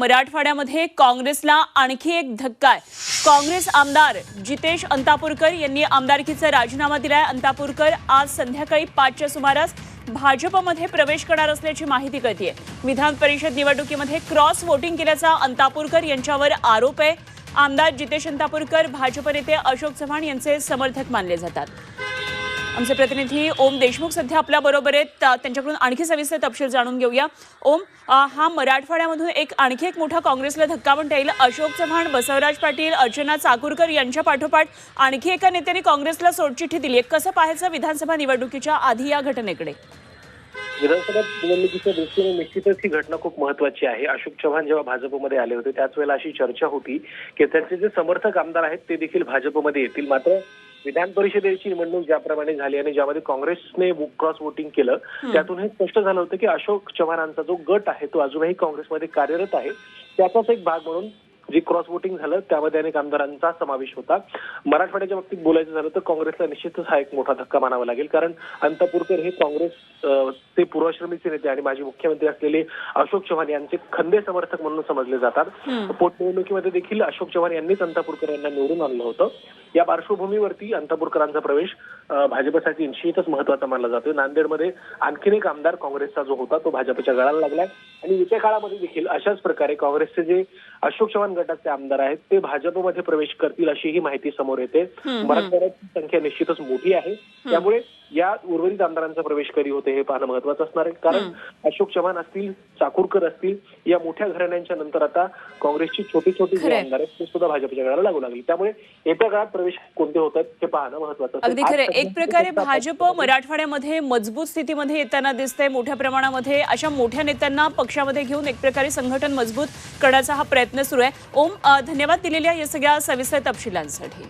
मराठवाड्यामध्ये काँग्रेसला आणखी एक धक्का आहे. काँग्रेस आमदार जितेश अंतापूरकर यांनी आमदारकीचा राजीनामा दिलाय. अंतापूरकर आज संध्याकाळी पाचच्या सुमारास भाजपमध्ये प्रवेश करणार असल्याची माहिती कळतीये. विधान परिषद निवडणुकीमध्ये क्रॉस वोटिंग केल्याचा अंतापूरकर यांच्यावर आरोप आहे. आमदार जितेश अंतापूरकर भाजप नेते अशोक चव्हाण यांचे समर्थक मानले जातात. आमचे प्रतिनिधी ओम देशमुख सध्या आपल्या बरोबर आहेत. त्यांच्याकडून आणखी सविस्तर तपशील जाणून घेऊया. ओम हा मराठवाड्यामधून एक आणखी एक मोठा काँग्रेसला धक्का म्हणता येईल अशोक चव्हाण बसवराज पाटील अर्चना चाकूरकर यांच्या पाठोपाठ आणखी एका नेत्याने काँग्रेसला सोडचिठ्ठी दिली. आहे कसं पाहायचं विधानसभा निवडणुकीच्या आधी या घटनेकडे? विधानसभा निवडणुकीच्या दृष्टीने निश्चितच ही घटना खूप महत्वाची आहे. अशोक चव्हाण जेव्हा भाजपमध्ये आले होते त्याच वेळेला अशी चर्चा होती की त्यांचे जे समर्थक आमदार आहेत ते देखील भाजपमध्ये येतील. मात्र विधान परिषदेची निवडणूक ज्याप्रमाणे झाली आणि ज्यामध्ये काँग्रेसने क्रॉस वोटिंग केलं त्यातून हे स्पष्ट झालं होतं की अशोक चव्हाणांचा जो गट आहे तो अजूनही काँग्रेसमध्ये कार्यरत आहे. त्याचाच एक भाग म्हणून जे क्रॉस वोटिंग झालं त्यामध्ये अनेक आमदारांचा समावेश होता. मराठवाड्याच्या बाबतीत बोलायचं झालं तर काँग्रेसला निश्चितच हा एक मोठा धक्का मानावा लागेल. कारण अंतापूरकर हे काँग्रेस ते पूर्वाश्रमीचे नेते आणि माजी मुख्यमंत्री असलेले अशोक चव्हाण यांचे खंदे समर्थक म्हणून समजले जातात. पोटनिवडणुकीमध्ये देखील अशोक चव्हाण यांनीच अंतापूरकर यांना निवडून आणलं होतं. या पार्श्वभूमीवरती अंतापूरकरांचा प्रवेश भाजपसाठी निश्चितच महत्त्वाचा मानला जातो नांदेडमध्ये आणखीन एक आमदार काँग्रेसचा जो होता तो भाजपच्या गळाला लागलाय. आणि येत्या काळामध्ये देखील अशाच प्रकारे काँग्रेसचे जे अशोक चव्हाण गटाचे आमदार आहेत ते भाजपमध्ये प्रवेश करतील अशी ही माहिती समोर येते. मराठवाड्याची संख्या निश्चितच मोठी आहे. त्यामुळे या उर्वरित आमदारांचा प्रवेश कधी होते हे पाहणं महत्वाचं असणार आहे. कारण अशोक चव्हाण असतील चाकूरकर असतील या मोठ्या घराण्यांच्या नंतर आता काँग्रेसची छोटी छोटी जे. आमदार आहेत ते सुद्धा भाजपच्या गळाला लागू लागली. त्यामुळे येत्या काळात प्रवेश कोणते होत आहेत हे पाहणं महत्वाचं. अगदी खरे एक प्रकारे भाजप मराठवाड्यामध्ये मजबूत स्थितीमध्ये येताना दिसतंय. मोठ्या प्रमाणामध्ये अशा मोठ्या नेत्यांना पक्षामध्ये घेऊन एक प्रकारे संघटन मजबूत करण्याचा हा प्रयत्न सुरू आहे. ओम धन्यवाद दिलेल्या या सगळ्या सविस्तर तपशिलांसाठी.